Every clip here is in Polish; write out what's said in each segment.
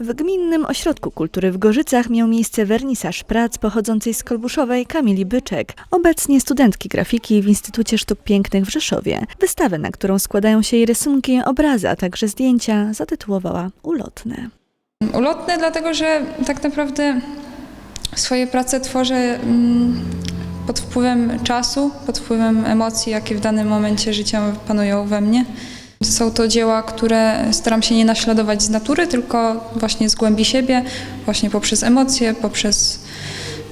W Gminnym Ośrodku Kultury w Gorzycach miał miejsce wernisaż prac pochodzącej z Kolbuszowej Kamili Byczek, obecnie studentki grafiki w Instytucie Sztuk Pięknych w Rzeszowie. Wystawę, na którą składają się jej rysunki, obrazy, a także zdjęcia, zatytułowała Ulotne. Ulotne, dlatego że tak naprawdę swoje prace tworzę mm, pod wpływem czasu, pod wpływem emocji, jakie w danym momencie życia panują we mnie. Są to dzieła, które staram się nie naśladować z natury, tylko właśnie z głębi siebie, właśnie poprzez emocje, poprzez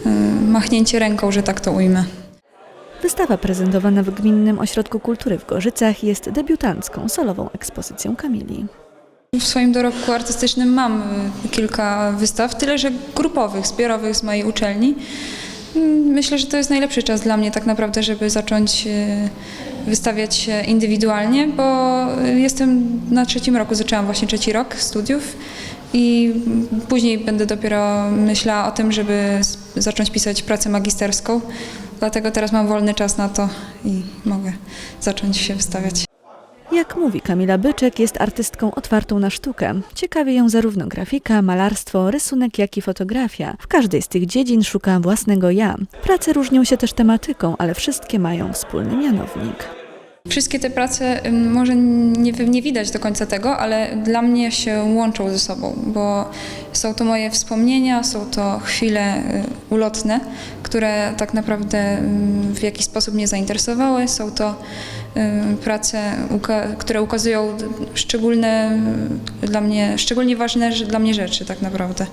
y, machnięcie ręką, że tak to ujmę. Wystawa prezentowana w Gminnym Ośrodku Kultury w Gorzycach jest debiutancką, solową ekspozycją Kamili. W swoim dorobku artystycznym mam y, kilka wystaw, tyle że grupowych, zbiorowych z mojej uczelni. Myślę, że to jest najlepszy czas dla mnie tak naprawdę, żeby zacząć y, wystawiać się indywidualnie, bo jestem na trzecim roku, zaczęłam właśnie trzeci rok studiów i później będę dopiero myślała o tym, żeby zacząć pisać pracę magisterską. Dlatego teraz mam wolny czas na to i mogę zacząć się wystawiać. Jak mówi Kamila Byczek, jest artystką otwartą na sztukę. Ciekawi ją zarówno grafika, malarstwo, rysunek, jak i fotografia. W każdej z tych dziedzin szuka własnego ja. Prace różnią się też tematyką, ale wszystkie mają wspólny mianownik. Wszystkie te prace, może nie, nie widać do końca tego, ale dla mnie się łączą ze sobą, bo są to moje wspomnienia, są to chwile y, ulotne, które tak naprawdę ym, w jakiś sposób mnie zainteresowały. Są to ym, prace, które ukazują szczególne y, dla mnie, szczególnie ważne dla mnie rzeczy tak naprawdę.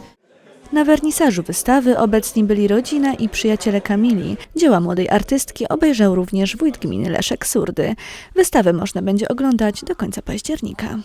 Na wernisażu wystawy obecni byli rodzina i przyjaciele Kamili. Dzieła młodej artystki obejrzał również wójt gminy Leszek Surdy. Wystawę można będzie oglądać do końca października.